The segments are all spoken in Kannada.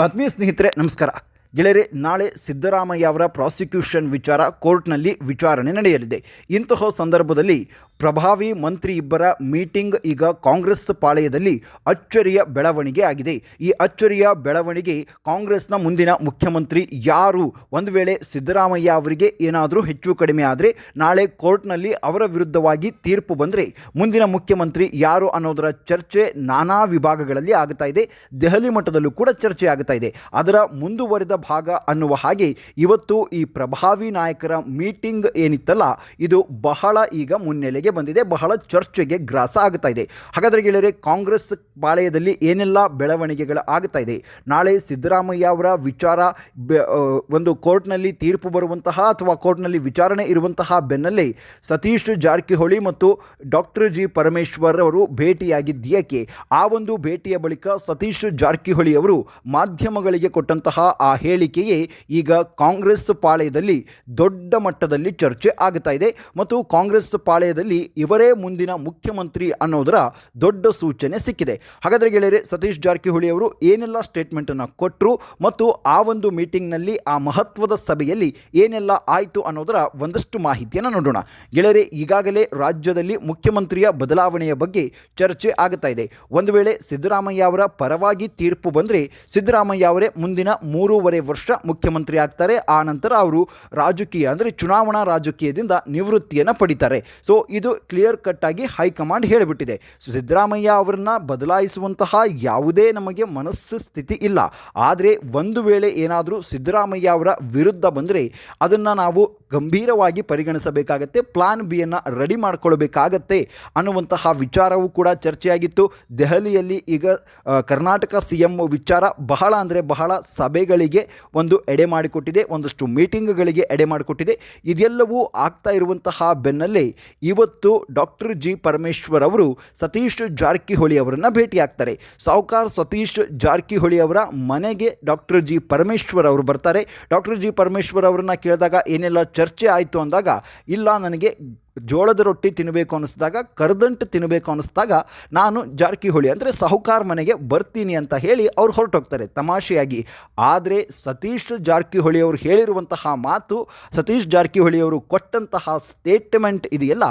ಆತ್ಮೀಯ ಸ್ನೇಹಿತರೆ ನಮಸ್ಕಾರ. ಗೆಳೆಯರೆ ನಾಳೆ ಸಿದ್ದರಾಮಯ್ಯ ಅವರ ಪ್ರಾಸಿಕ್ಯೂಷನ್ ವಿಚಾರ ಕೋರ್ಟ್ನಲ್ಲಿ ವಿಚಾರಣೆ ನಡೆಯಲಿದೆ. ಇಂತಹ ಸಂದರ್ಭದಲ್ಲಿ ಪ್ರಭಾವಿ ಮಂತ್ರಿ ಇಬ್ಬರ ಮೀಟಿಂಗ್ ಈಗ ಕಾಂಗ್ರೆಸ್ ಪಾಳೆಯದಲ್ಲಿ ಅಚ್ಚರಿಯ ಬೆಳವಣಿಗೆ ಆಗಿದೆ. ಈ ಅಚ್ಚರಿಯ ಬೆಳವಣಿಗೆ ಕಾಂಗ್ರೆಸ್ನ ಮುಂದಿನ ಮುಖ್ಯಮಂತ್ರಿ ಯಾರು? ಒಂದು ವೇಳೆ ಸಿದ್ದರಾಮಯ್ಯ ಅವರಿಗೆ ಏನಾದರೂ ಹೆಚ್ಚು ಕಡಿಮೆ ಆದರೆ ನಾಳೆ ಕೋರ್ಟ್ನಲ್ಲಿ ಅವರ ವಿರುದ್ಧವಾಗಿ ತೀರ್ಪು ಬಂದರೆ ಮುಂದಿನ ಮುಖ್ಯಮಂತ್ರಿ ಯಾರು ಅನ್ನೋದರ ಚರ್ಚೆ ನಾನಾ ವಿಭಾಗಗಳಲ್ಲಿ ಆಗ್ತಾ ಇದೆ. ದೆಹಲಿ ಮಟ್ಟದಲ್ಲೂ ಕೂಡ ಚರ್ಚೆ ಆಗ್ತಾ ಇದೆ. ಅದರ ಮುಂದುವರೆದ ಭಾಗ ಅನ್ನುವ ಹಾಗೆ ಇವತ್ತು ಈ ಪ್ರಭಾವಿ ನಾಯಕರ ಮೀಟಿಂಗ್ ಏನಿತ್ತಲ್ಲ, ಇದು ಬಹಳ ಈಗ ಮುನ್ನೆಲೆಗೆ ಬಂದಿದೆ. ಬಹಳ ಚರ್ಚೆಗೆ ಗ್ರಾಸ ಆಗ್ತಾ ಇದೆ. ಹಾಗಾದರೆ ಗೆಳೆಯರೆ, ಕಾಂಗ್ರೆಸ್ ಪಾಳೆಯದಲ್ಲಿ ಏನೆಲ್ಲ ಬೆಳವಣಿಗೆಗಳು ಆಗ್ತಾ ಇದೆ? ನಾಳೆ ಸಿದ್ದರಾಮಯ್ಯ ಅವರ ವಿಚಾರ ಒಂದು ಕೋರ್ಟ್ನಲ್ಲಿ ತೀರ್ಪು ಬರುವಂತಹ ಅಥವಾ ಕೋರ್ಟ್ನಲ್ಲಿ ವಿಚಾರಣೆ ಇರುವಂತಹ ಬೆನ್ನಲ್ಲೇ ಸತೀಶ್ ಜಾರಕಿಹೊಳಿ ಮತ್ತು ಡಾಕ್ಟರ್ ಜಿ ಪರಮೇಶ್ವರ್ ಅವರು ಭೇಟಿಯಾಗಿದ್ದೇಕೆ ಆ ಒಂದು ಭೇಟಿಯ ಬಳಿಕ ಸತೀಶ್ ಜಾರಕಿಹೊಳಿ ಅವರು ಮಾಧ್ಯಮಗಳಿಗೆ ಕೊಟ್ಟಂತಹ ಆ ಹೇಳಿಕೆಯೇ ಈಗ ಕಾಂಗ್ರೆಸ್ ಪಾಳೆಯದಲ್ಲಿ ದೊಡ್ಡ ಮಟ್ಟದಲ್ಲಿ ಚರ್ಚೆ ಆಗ್ತಾ ಇದೆ. ಮತ್ತು ಕಾಂಗ್ರೆಸ್ ಪಾಳೆಯದಲ್ಲಿ ಇವರೇ ಮುಂದಿನ ಮುಖ್ಯಮಂತ್ರಿ ಅನ್ನೋದರ ದೊಡ್ಡ ಸೂಚನೆ ಸಿಕ್ಕಿದೆ. ಹಾಗಾದರೆ ಗೆಳೆಯರೆ, ಸತೀಶ್ ಜಾರಕಿಹೊಳಿ ಅವರು ಏನೆಲ್ಲ ಸ್ಟೇಟ್ಮೆಂಟನ್ನು ಕೊಟ್ಟರು ಮತ್ತು ಆ ಒಂದು ಮೀಟಿಂಗ್ನಲ್ಲಿ ಆ ಮಹತ್ವದ ಸಭೆಯಲ್ಲಿ ಏನೆಲ್ಲ ಆಯಿತು ಅನ್ನೋದರ ಒಂದಷ್ಟು ಮಾಹಿತಿಯನ್ನು ನೋಡೋಣ. ಗೆಳೆಯರೆ, ಈಗಾಗಲೇ ರಾಜ್ಯದಲ್ಲಿ ಮುಖ್ಯಮಂತ್ರಿಯ ಬದಲಾವಣೆಯ ಬಗ್ಗೆ ಚರ್ಚೆ ಆಗುತ್ತಾ ಇದೆ. ಒಂದು ವೇಳೆ ಸಿದ್ದರಾಮಯ್ಯ ಅವರ ಪರವಾಗಿ ತೀರ್ಪು ಬಂದರೆ ಸಿದ್ದರಾಮಯ್ಯ ಅವರೇ ಮುಂದಿನ ಮೂರುವರೆ ವರ್ಷ ಮುಖ್ಯಮಂತ್ರಿ ಆಗ್ತಾರೆ. ಆ ನಂತರ ಅವರು ರಾಜಕೀಯ, ಅಂದರೆ ಚುನಾವಣಾ ರಾಜಕೀಯದಿಂದ ನಿವೃತ್ತಿಯನ್ನು ಪಡಿತಾರೆ. ಸೊ ಇದು ಕ್ಲಿಯರ್ ಕಟ್ ಆಗಿ ಹೈಕಮಾಂಡ್ ಹೇಳಿಬಿಟ್ಟಿದೆ. ಸೊ ಸಿದ್ದರಾಮಯ್ಯ ಅವರನ್ನ ಬದಲಾಯಿಸುವಂತಹ ಯಾವುದೇ ನಮಗೆ ಮನಸ್ಸು ಸ್ಥಿತಿ ಇಲ್ಲ. ಆದರೆ ಒಂದು ವೇಳೆ ಏನಾದರೂ ಸಿದ್ದರಾಮಯ್ಯ ಅವರ ವಿರುದ್ಧ ಬಂದರೆ ಅದನ್ನು ನಾವು ಗಂಭೀರವಾಗಿ ಪರಿಗಣಿಸಬೇಕಾಗತ್ತೆ ಪ್ಲಾನ್ ಬಿಯನ್ನು ರೆಡಿ ಮಾಡ್ಕೊಳ್ಬೇಕಾಗತ್ತೆ ಅನ್ನುವಂತಹ ವಿಚಾರವೂ ಕೂಡ ಚರ್ಚೆಯಾಗಿತ್ತು. ದೆಹಲಿಯಲ್ಲಿ ಈಗ ಕರ್ನಾಟಕ ಸಿ ಎಂ ವಿಚಾರ ಬಹಳ ಅಂದರೆ ಬಹಳ ಸಭೆಗಳಿಗೆ ಒಂದು ಎಡೆ ಮಾಡಿಕೊಟ್ಟಿದೆ, ಒಂದಷ್ಟು ಮೀಟಿಂಗ್ಗಳಿಗೆ ಎಡೆ ಮಾಡಿಕೊಟ್ಟಿದೆ. ಇದೆಲ್ಲವೂ ಆಗ್ತಾ ಇರುವಂತಹ ಬೆನ್ನಲ್ಲೇ ಇವತ್ತು ಡಾಕ್ಟರ್ ಜಿ ಪರಮೇಶ್ವರ್ ಅವರು ಸತೀಶ್ ಜಾರಕಿಹೊಳಿ ಅವರನ್ನು ಭೇಟಿಯಾಗ್ತಾರೆ. ಸಾಹುಕಾರ್ ಸತೀಶ್ ಜಾರಕಿಹೊಳಿ ಅವರ ಮನೆಗೆ ಡಾಕ್ಟರ್ ಜಿ ಪರಮೇಶ್ವರ್ ಅವರು ಬರ್ತಾರೆ. ಡಾಕ್ಟರ್ ಜಿ ಪರಮೇಶ್ವರ್ ಅವರನ್ನು ಕೇಳಿದಾಗ ಏನೆಲ್ಲ ಚರ್ಚೆ ಆಯಿತು ಅಂದಾಗ, ಇಲ್ಲ ನನಗೆ ಜೋಳದ ರೊಟ್ಟಿ ತಿನ್ನಬೇಕು ಅನ್ನಿಸ್ದಾಗ, ಕರ್ದಂಟು ತಿನ್ನಬೇಕು ಅನ್ನಿಸ್ದಾಗ ನಾನು ಜಾರಕಿಹೊಳಿ ಅಂದರೆ ಸಾಹುಕಾರ ಮನೆಗೆ ಬರ್ತೀನಿ ಅಂತ ಹೇಳಿ ಅವ್ರು ಹೊರಟೋಗ್ತಾರೆ ತಮಾಷೆಯಾಗಿ. ಆದರೆ ಸತೀಶ್ ಜಾರಕಿಹೊಳಿ ಅವರು ಹೇಳಿರುವಂತಹ ಮಾತು, ಸತೀಶ್ ಜಾರಕಿಹೊಳಿ ಅವರು ಕೊಟ್ಟಂತಹ ಸ್ಟೇಟ್ಮೆಂಟ್ ಇದೆಯಲ್ಲ,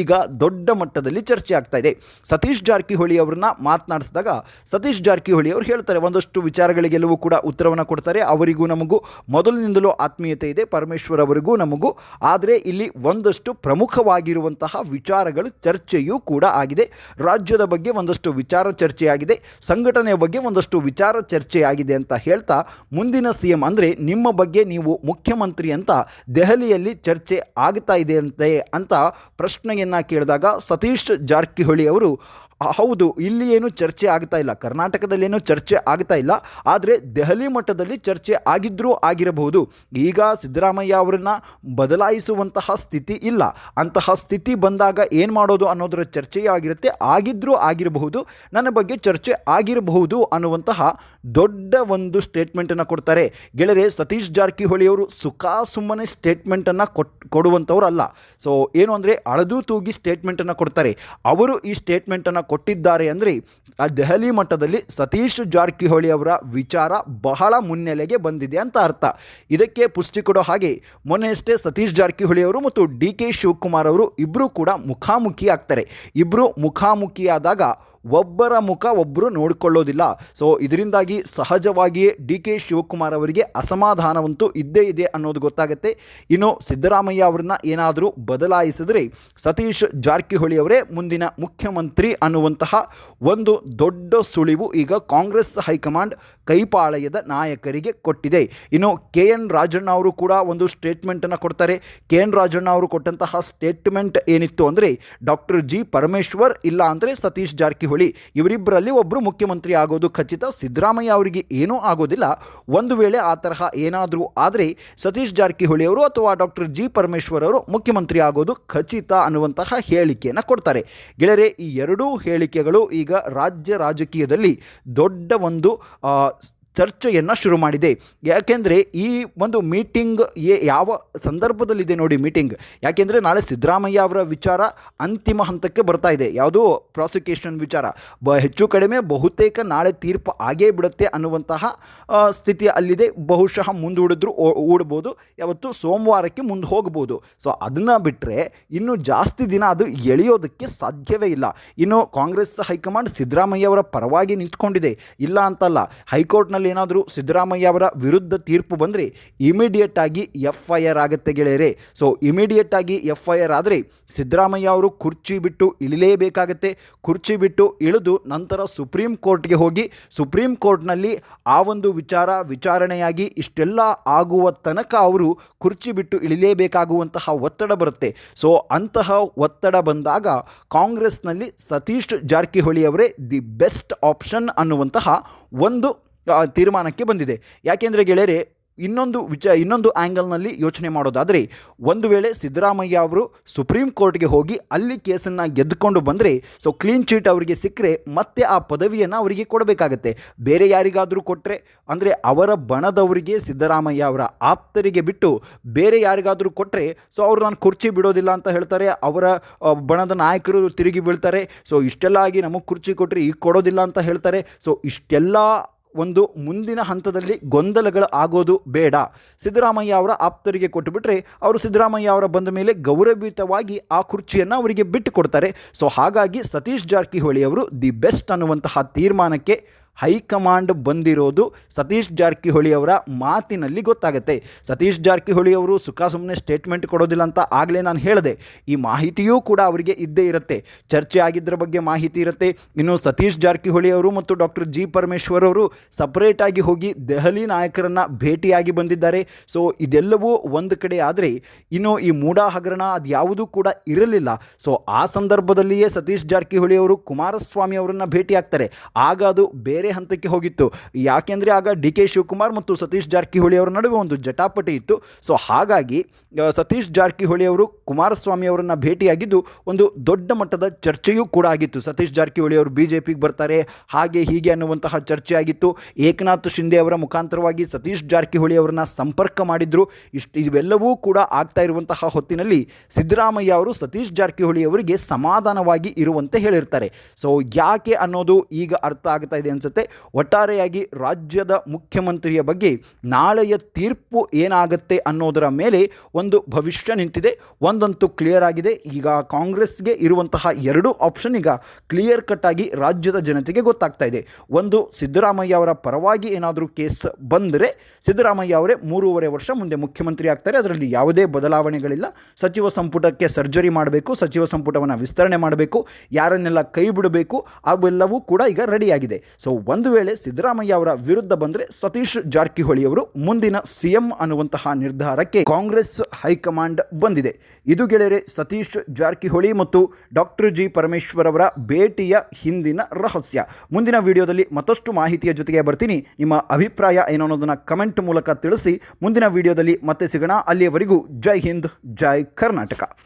ಈಗ ದೊಡ್ಡ ಮಟ್ಟದಲ್ಲಿ ಚರ್ಚೆ ಆಗ್ತಾ ಇದೆ. ಸತೀಶ್ ಜಾರಕಿಹೊಳಿ ಅವ್ರನ್ನ ಮಾತನಾಡಿಸಿದಾಗ ಸತೀಶ್ ಜಾರಕಿಹೊಳಿ ಅವರು ಹೇಳ್ತಾರೆ, ಒಂದಷ್ಟು ವಿಚಾರಗಳಿಗೆಲ್ಲವೂ ಕೂಡ ಉತ್ತರವನ್ನು ಕೊಡ್ತಾರೆ, ಅವರಿಗೂ ನಮಗೂ ಮೊದಲಿನಿಂದಲೂ ಆತ್ಮೀಯತೆ ಇದೆ, ಪರಮೇಶ್ವರ್ ಅವರಿಗೂ ನಮಗೂ. ಆದರೆ ಇಲ್ಲಿ ಒಂದಷ್ಟು ಪ್ರಮುಖವಾಗಿರುವಂತಹ ವಿಚಾರಗಳು, ಚರ್ಚೆಯೂ ಕೂಡ ಆಗಿದೆ. ರಾಜ್ಯದ ಬಗ್ಗೆ ಒಂದಷ್ಟು ವಿಚಾರ ಚರ್ಚೆಯಾಗಿದೆ. ಸಂಘಟನೆಯ ಬಗ್ಗೆ ಒಂದಷ್ಟು ವಿಚಾರ ಚರ್ಚೆಯಾಗಿದೆ ಅಂತ ಹೇಳ್ತಾ ಮುಂದಿನ ಸಿ ಎಂ ಅಂದರೆ ನಿಮ್ಮ ಬಗ್ಗೆ ನೀವು ಮುಖ್ಯಮಂತ್ರಿ ಅಂತ ದೆಹಲಿಯಲ್ಲಿ ಚರ್ಚೆ ಆಗ್ತಾ ಇದೆ ಅಂತೆ ಅಂತ ಪ್ರಶ್ನೆಯನ್ನು ಕೇಳಿದಾಗ ಸತೀಶ್ ಜಾರಕಿಹೊಳಿ ಅವರು ಹೌದು, ಇಲ್ಲಿ ಏನು ಚರ್ಚೆ ಆಗ್ತಾ ಇಲ್ಲ. ಕರ್ನಾಟಕದಲ್ಲಿ ಏನು ಚರ್ಚೆ ಆಗ್ತಾ ಇಲ್ಲ. ಆದರೆ ದೆಹಲಿ ಮಟ್ಟದಲ್ಲಿ ಚರ್ಚೆ ಆಗಿದ್ದರೂ ಆಗಿರಬಹುದು. ಈಗ ಸಿದ್ದರಾಮಯ್ಯ ಅವರನ್ನ ಬದಲಾಯಿಸುವಂತಹ ಸ್ಥಿತಿ ಇಲ್ಲ. ಅಂತಹ ಸ್ಥಿತಿ ಬಂದಾಗ ಏನು ಮಾಡೋದು ಅನ್ನೋದರ ಚರ್ಚೆಯೇ ಆಗಿರುತ್ತೆ. ಆಗಿದ್ದರೂ ಆಗಿರಬಹುದು, ನನ್ನ ಬಗ್ಗೆ ಚರ್ಚೆ ಆಗಿರಬಹುದು ಅನ್ನುವಂತಹ ದೊಡ್ಡ ಒಂದು ಸ್ಟೇಟ್ಮೆಂಟನ್ನು ಕೊಡ್ತಾರೆ. ಗೆಳೆಯರೆ, ಸತೀಶ್ ಜಾರಕಿಹೊಳಿ ಅವರು ಸುಖ ಸುಮ್ಮನೆ ಸ್ಟೇಟ್ಮೆಂಟನ್ನು ಕೊಟ್ ಕೊಡುವಂಥವ್ರು ಅಲ್ಲ ಸೊ, ಏನು ಅಂದರೆ ಅಳದು ತೂಗಿ ಸ್ಟೇಟ್ಮೆಂಟನ್ನು ಕೊಡ್ತಾರೆ. ಅವರು ಈ ಸ್ಟೇಟ್ಮೆಂಟನ್ನು ಕೊಟ್ಟಿದ್ದಾರೆ ಅಂದರೆ, ಆ ದೆಹಲಿ ಮಟ್ಟದಲ್ಲಿ ಸತೀಶ್ ಜಾರಕಿಹೊಳಿ ಅವರ ವಿಚಾರ ಬಹಳ ಮುನ್ನೆಲೆಗೆ ಬಂದಿದೆ ಅಂತ ಅರ್ಥ. ಇದಕ್ಕೆ ಪುಷ್ಟಿ ಕೊಡೋ ಹಾಗೆ ಮೊನ್ನೆಯಷ್ಟೇ ಸತೀಶ್ ಜಾರಕಿಹೊಳಿ ಅವರು ಮತ್ತು ಡಿ ಕೆ ಶಿವಕುಮಾರ್ ಅವರು ಇಬ್ಬರೂ ಕೂಡ ಮುಖಾಮುಖಿ ಆಗ್ತಾರೆ ಇಬ್ಬರು ಮುಖಾಮುಖಿಯಾದಾಗ ಒಬ್ಬರ ಮುಖ ಒಬ್ಬರು ನೋಡಿಕೊಳ್ಳೋದಿಲ್ಲ. ಸೊ ಇದರಿಂದಾಗಿ ಸಹಜವಾಗಿಯೇ ಡಿ ಕೆ ಶಿವಕುಮಾರ್ ಅವರಿಗೆ ಅಸಮಾಧಾನವಂತೂ ಇದ್ದೇ ಇದೆ ಅನ್ನೋದು ಗೊತ್ತಾಗುತ್ತೆ. ಇನ್ನು ಸಿದ್ದರಾಮಯ್ಯ ಅವರನ್ನ ಏನಾದರೂ ಬದಲಾಯಿಸಿದರೆ ಸತೀಶ್ ಜಾರಕಿಹೊಳಿ ಅವರೇ ಮುಂದಿನ ಮುಖ್ಯಮಂತ್ರಿ ಅನ್ನುವಂತಹ ಒಂದು ದೊಡ್ಡ ಸುಳಿವು ಈಗ ಕಾಂಗ್ರೆಸ್ ಹೈಕಮಾಂಡ್ ಕೈಪಾಳಯದ ನಾಯಕರಿಗೆ ಕೊಟ್ಟಿದೆ. ಇನ್ನು ಕೆ ಎನ್ ರಾಜಣ್ಣ ಅವರು ಕೂಡ ಒಂದು ಸ್ಟೇಟ್ಮೆಂಟನ್ನು ಕೊಡ್ತಾರೆ. ಕೆ ಎನ್ ರಾಜಣ್ಣ ಅವರು ಕೊಟ್ಟಂತಹ ಸ್ಟೇಟ್ಮೆಂಟ್ ಏನಿತ್ತು ಅಂದರೆ ಡಾಕ್ಟರ್ ಜಿ ಪರಮೇಶ್ವರ್ ಇಲ್ಲ ಅಂದರೆ ಸತೀಶ್ ಜಾರಕಿಹೊಳಿ ಇವರಿಬ್ಬರಲ್ಲಿ ಒಬ್ಬರು ಮುಖ್ಯಮಂತ್ರಿ ಆಗೋದು ಖಚಿತ. ಸಿದ್ದರಾಮಯ್ಯ ಅವರಿಗೆ ಏನೂ ಆಗೋದಿಲ್ಲ. ಒಂದು ವೇಳೆ ಆ ತರಹ ಏನಾದರೂ ಆದರೆ ಸತೀಶ್ ಜಾರಕಿಹೊಳಿ ಅವರು ಅಥವಾ ಡಾಕ್ಟರ್ ಜಿ ಪರಮೇಶ್ವರ್ ಅವರು ಮುಖ್ಯಮಂತ್ರಿ ಆಗೋದು ಖಚಿತ ಅನ್ನುವಂತಹ ಹೇಳಿಕೆಯನ್ನು ಕೊಡ್ತಾರೆ. ಗೆಳೆಯರೆ, ಈ ಎರಡೂ ಹೇಳಿಕೆಗಳು ಈಗ ರಾಜ್ಯ ರಾಜಕೀಯದಲ್ಲಿ ದೊಡ್ಡ ಒಂದು ಚರ್ಚೆಯನ್ನು ಶುರು ಮಾಡಿದೆ. ಯಾಕೆಂದರೆ ಈ ಒಂದು ಮೀಟಿಂಗ್ ಯಾವ ಸಂದರ್ಭದಲ್ಲಿದೆ ನೋಡಿ ಮೀಟಿಂಗ್. ಯಾಕೆಂದರೆ ನಾಳೆ ಸಿದ್ದರಾಮಯ್ಯ ಅವರ ವಿಚಾರ ಅಂತಿಮ ಹಂತಕ್ಕೆ ಬರ್ತಾ ಇದೆ. ಯಾವುದು ಪ್ರಾಸಿಕ್ಯೂಷನ್ ವಿಚಾರ. ಬ ಹೆಚ್ಚು ಕಡಿಮೆ ಬಹುತೇಕ ನಾಳೆ ತೀರ್ಪು ಆಗೇ ಬಿಡುತ್ತೆ ಅನ್ನುವಂತಹ ಸ್ಥಿತಿ ಅಲ್ಲಿದೆ. ಬಹುಶಃ ಮುಂದೂಡಿದ್ರು ಓಡ್ಬೋದು ಯಾವತ್ತು ಸೋಮವಾರಕ್ಕೆ ಮುಂದೆ ಹೋಗ್ಬೋದು. ಸೊ, ಅದನ್ನು ಬಿಟ್ಟರೆ ಇನ್ನು ಜಾಸ್ತಿ ದಿನ ಅದು ಎಳೆಯೋದಕ್ಕೆ ಸಾಧ್ಯವೇ ಇಲ್ಲ. ಇನ್ನು ಕಾಂಗ್ರೆಸ್ ಹೈಕಮಾಂಡ್ ಸಿದ್ದರಾಮಯ್ಯ ಅವರ ಪರವಾಗಿ ನಿಂತ್ಕೊಂಡಿದೆ. ಇಲ್ಲ ಅಂತಲ್ಲ, ಹೈಕೋರ್ಟ್ನಲ್ಲಿ ಏನಾದರೂ ಸಿದ್ದರಾಮಯ್ಯ ಅವರ ವಿರುದ್ಧ ತೀರ್ಪು ಬಂದರೆ ಇಮಿಡಿಯೇಟ್ ಆಗಿ ಎಫ್ ಐ ಆರ್ ಆಗುತ್ತೆ ಗೆಳೆಯರೆ. ಸೊ ಇಮಿಡಿಯೇಟ್ ಆಗಿ ಎಫ್ ಐ ಆರ್ ಆದರೆ ಸಿದ್ದರಾಮಯ್ಯ ಅವರು ಕುರ್ಚಿ ಬಿಟ್ಟು ಇಳಿಲೇಬೇಕಾಗತ್ತೆ. ಕುರ್ಚಿ ಬಿಟ್ಟು ಇಳಿದು ನಂತರ ಸುಪ್ರೀಂ ಕೋರ್ಟ್ಗೆ ಹೋಗಿ ಸುಪ್ರೀಂ ಕೋರ್ಟ್ನಲ್ಲಿ ಆ ಒಂದು ವಿಚಾರ ವಿಚಾರಣೆಯಾಗಿ ಇಷ್ಟೆಲ್ಲ ಆಗುವ ತನಕ ಅವರು ಕುರ್ಚಿ ಬಿಟ್ಟು ಇಳಿಲೇಬೇಕಾಗುವಂತಹ ಒತ್ತಡ ಬರುತ್ತೆ. ಸೊ ಅಂತಹ ಒತ್ತಡ ಬಂದಾಗ ಕಾಂಗ್ರೆಸ್ನಲ್ಲಿ ಸತೀಶ್ ಜಾರಕಿಹೊಳಿ ಅವರೇ ದಿ ಬೆಸ್ಟ್ ಆಪ್ಷನ್ ಅನ್ನುವಂತಹ ಒಂದು ತೀರ್ಮಾನಕ್ಕೆ ಬಂದಿದೆ. ಯಾಕೆಂದರೆ ಗೆಳೆಯರೆ, ಇನ್ನೊಂದು ವಿಚ, ಇನ್ನೊಂದು ಆ್ಯಂಗಲ್ನಲ್ಲಿ ಯೋಚನೆ ಮಾಡೋದಾದರೆ, ಒಂದು ವೇಳೆ ಸಿದ್ದರಾಮಯ್ಯ ಅವರು ಸುಪ್ರೀಂ ಕೋರ್ಟ್ಗೆ ಹೋಗಿ ಅಲ್ಲಿ ಕೇಸನ್ನು ಗೆದ್ದುಕೊಂಡು ಬಂದರೆ, ಸೊ ಕ್ಲೀನ್ ಚೀಟ್ ಅವರಿಗೆ ಸಿಕ್ಕರೆ ಮತ್ತೆ ಆ ಪದವಿಯನ್ನು ಅವರಿಗೆ ಕೊಡಬೇಕಾಗತ್ತೆ. ಬೇರೆ ಯಾರಿಗಾದರೂ ಕೊಟ್ಟರೆ ಅಂದರೆ ಅವರ ಬಣದವರಿಗೆ ಸಿದ್ದರಾಮಯ್ಯ ಅವರ ಆಪ್ತರಿಗೆ ಬಿಟ್ಟು ಬೇರೆ ಯಾರಿಗಾದರೂ ಕೊಟ್ಟರೆ ಸೊ ಅವರು ನಾನು ಕುರ್ಚಿ ಬಿಡೋದಿಲ್ಲ ಅಂತ ಹೇಳ್ತಾರೆ, ಅವರ ಬಣದ ನಾಯಕರು ತಿರುಗಿ ಬೀಳ್ತಾರೆ, ಸೊ ಇಷ್ಟೆಲ್ಲ ಆಗಿ ನಮಗೆ ಕುರ್ಚಿ ಕೊಟ್ಟರೆ ಈಗ ಕೊಡೋದಿಲ್ಲ ಅಂತ ಹೇಳ್ತಾರೆ, ಸೊ ಇಷ್ಟೆಲ್ಲ ಒಂದು ಮುಂದಿನ ಹಂತದಲ್ಲಿ ಗೊಂದಲಗಳು ಆಗೋದು ಬೇಡ. ಸಿದ್ದರಾಮಯ್ಯ ಅವರ ಆಪ್ತರಿಗೆ ಕೊಟ್ಟುಬಿಟ್ರೆ ಅವರು ಸಿದ್ದರಾಮಯ್ಯ ಅವರ ಬಂದ ಮೇಲೆ ಗೌರವಯುತವಾಗಿ ಆ ಕುರ್ಚಿಯನ್ನು ಅವರಿಗೆ ಬಿಟ್ಟು ಕೊಡ್ತಾರೆ. ಸೊ ಹಾಗಾಗಿ ಸತೀಶ್ ಜಾರಕಿಹೊಳಿ ಅವರು ದಿ ಬೆಸ್ಟ್ ಅನ್ನುವಂತಹ ತೀರ್ಮಾನಕ್ಕೆ ಹೈಕಮಾಂಡ್ ಬಂದಿರೋದು ಸತೀಶ್ ಜಾರಕಿಹೊಳಿ ಅವರ ಮಾತಿನಲ್ಲಿ ಗೊತ್ತಾಗುತ್ತೆ. ಸತೀಶ್ ಜಾರಕಿಹೊಳಿ ಅವರು ಸುಖ ಸುಮ್ಮನೆ ಸ್ಟೇಟ್ಮೆಂಟ್ ಕೊಡೋದಿಲ್ಲ ಅಂತ ಆಗಲೇ ನಾನು ಹೇಳಿದೆ. ಈ ಮಾಹಿತಿಯೂ ಕೂಡ ಅವರಿಗೆ ಇದ್ದೇ ಇರುತ್ತೆ. ಚರ್ಚೆ ಆಗಿದ್ದರ ಬಗ್ಗೆ ಮಾಹಿತಿ ಇರುತ್ತೆ. ಇನ್ನು ಸತೀಶ್ ಜಾರಕಿಹೊಳಿ ಅವರು ಮತ್ತು ಡಾಕ್ಟರ್ ಜಿ ಪರಮೇಶ್ವರ್ ಅವರು ಸಪ್ರೇಟಾಗಿ ಹೋಗಿ ದೆಹಲಿ ನಾಯಕರನ್ನು ಭೇಟಿಯಾಗಿ ಬಂದಿದ್ದಾರೆ. ಸೊ ಇದೆಲ್ಲವೂ ಒಂದು ಕಡೆ ಆದರೆ ಇನ್ನು ಈ ಮೂಡ ಹಗರಣ ಅದು ಯಾವುದೂ ಕೂಡ ಇರಲಿಲ್ಲ. ಸೊ ಆ ಸಂದರ್ಭದಲ್ಲಿಯೇ ಸತೀಶ್ ಜಾರಕಿಹೊಳಿ ಅವರು ಕುಮಾರಸ್ವಾಮಿ ಅವರನ್ನು ಭೇಟಿಯಾಗ್ತಾರೆ. ಆಗ ಅದು ಬೇರೆ ಹಂತಕ್ಕೆ ಹೋಗಿತ್ತು. ಯಾಕೆಂದರೆ ಆಗ ಡಿ ಕೆ ಶಿವಕುಮಾರ್ ಮತ್ತು ಸತೀಶ್ ಜಾರಕಿಹೊಳಿ ಅವರ ನಡುವೆ ಒಂದು ಜಟಾಪಟಿ ಇತ್ತು. ಸೊ ಹಾಗಾಗಿ ಸತೀಶ್ ಜಾರಕಿಹೊಳಿ ಅವರು ಕುಮಾರಸ್ವಾಮಿ ಅವರನ್ನು ಭೇಟಿಯಾಗಿದ್ದು ಒಂದು ದೊಡ್ಡ ಮಟ್ಟದ ಚರ್ಚೆಯೂ ಕೂಡ ಆಗಿತ್ತು. ಸತೀಶ್ ಜಾರಕಿಹೊಳಿ ಅವರು ಬಿ ಜೆ ಬರ್ತಾರೆ, ಹಾಗೆ ಹೀಗೆ ಅನ್ನುವಂತಹ ಚರ್ಚೆ ಆಗಿತ್ತು. ಏಕನಾಥ್ ಶಿಂದೆ ಅವರ ಮುಖಾಂತರವಾಗಿ ಸತೀಶ್ ಜಾರಕಿಹೊಳಿ ಅವರನ್ನ ಸಂಪರ್ಕ ಮಾಡಿದ್ರು. ಇಷ್ಟು, ಇವೆಲ್ಲವೂ ಕೂಡ ಆಗ್ತಾ ಇರುವಂತಹ ಹೊತ್ತಿನಲ್ಲಿ ಸಿದ್ದರಾಮಯ್ಯ ಅವರು ಸತೀಶ್ ಜಾರಕಿಹೊಳಿ ಅವರಿಗೆ ಸಮಾಧಾನವಾಗಿ ಇರುವಂತೆ ಹೇಳಿರ್ತಾರೆ. ಸೊ ಯಾಕೆ ಅನ್ನೋದು ಈಗ ಅರ್ಥ ಆಗ್ತಾ ಇದೆ ಅನ್ಸುತ್ತೆ. ಒಟ್ಟಾರೆಯಾಗಿ ರಾಜ್ಯದ ಮುಖ್ಯಮಂತ್ರಿಯ ಬಗ್ಗೆ ನಾಳೆಯ ತೀರ್ಪು ಏನಾಗುತ್ತೆ ಅನ್ನೋದರ ಮೇಲೆ ಒಂದು ಭವಿಷ್ಯ ನಿಂತಿದೆ. ಒಂದಂತೂ ಕ್ಲಿಯರ್ ಆಗಿದೆ. ಈಗ ಕಾಂಗ್ರೆಸ್ಗೆ ಇರುವಂತಹ ಎರಡು ಆಪ್ಷನ್ ಈಗ ಕ್ಲಿಯರ್ ಕಟ್ ಆಗಿ ರಾಜ್ಯದ ಜನತೆಗೆ ಗೊತ್ತಾಗ್ತಾ ಇದೆ. ಒಂದು, ಸಿದ್ದರಾಮಯ್ಯ ಅವರ ಪರವಾಗಿ ಏನಾದರೂ ಕೇಸ್ ಬಂದರೆ ಸಿದ್ದರಾಮಯ್ಯ ಅವರೇ ಮೂರುವರೆ ವರ್ಷ ಮುಂದೆ ಮುಖ್ಯಮಂತ್ರಿ ಆಗ್ತಾರೆ. ಅದರಲ್ಲಿ ಯಾವುದೇ ಬದಲಾವಣೆಗಳಿಲ್ಲ. ಸಚಿವ ಸಂಪುಟಕ್ಕೆ ಸರ್ಜರಿ ಮಾಡಬೇಕು, ಸಚಿವ ಸಂಪುಟವನ್ನು ವಿಸ್ತರಣೆ ಮಾಡಬೇಕು, ಯಾರನ್ನೆಲ್ಲ ಕೈ ಬಿಡಬೇಕು, ಅವೆಲ್ಲವೂ ಕೂಡ ಈಗ ರೆಡಿಯಾಗಿದೆ ಸೊ ಒಂದು ವೇಳೆ ಸಿದ್ದರಾಮಯ್ಯ ಅವರ ವಿರುದ್ಧ ಬಂದರೆ ಸತೀಶ್ ಜಾರಕಿಹೊಳಿ ಅವರು ಮುಂದಿನ ಸಿಎಂ ಅನ್ನುವಂತಹ ನಿರ್ಧಾರಕ್ಕೆ ಕಾಂಗ್ರೆಸ್ ಹೈಕಮಾಂಡ್ ಬಂದಿದೆ. ಇದು ಗೆಳೆಯರೆ, ಸತೀಶ್ ಜಾರಕಿಹೊಳಿ ಮತ್ತು ಡಾಕ್ಟರ್ ಜಿ ಪರಮೇಶ್ವರ್ ಅವರ ಭೇಟಿಯ ಹಿಂದಿನ ರಹಸ್ಯ. ಮುಂದಿನ ವಿಡಿಯೋದಲ್ಲಿ ಮತ್ತಷ್ಟು ಮಾಹಿತಿಯ ಜೊತೆಗೆ ಬರ್ತೀನಿ. ನಿಮ್ಮ ಅಭಿಪ್ರಾಯ ಏನು ಅನ್ನೋದನ್ನು ಕಮೆಂಟ್ ಮೂಲಕ ತಿಳಿಸಿ. ಮುಂದಿನ ವಿಡಿಯೋದಲ್ಲಿ ಮತ್ತೆ ಸಿಗೋಣ. ಅಲ್ಲಿಯವರೆಗೂ ಜೈ ಹಿಂದ್, ಜೈ ಕರ್ನಾಟಕ.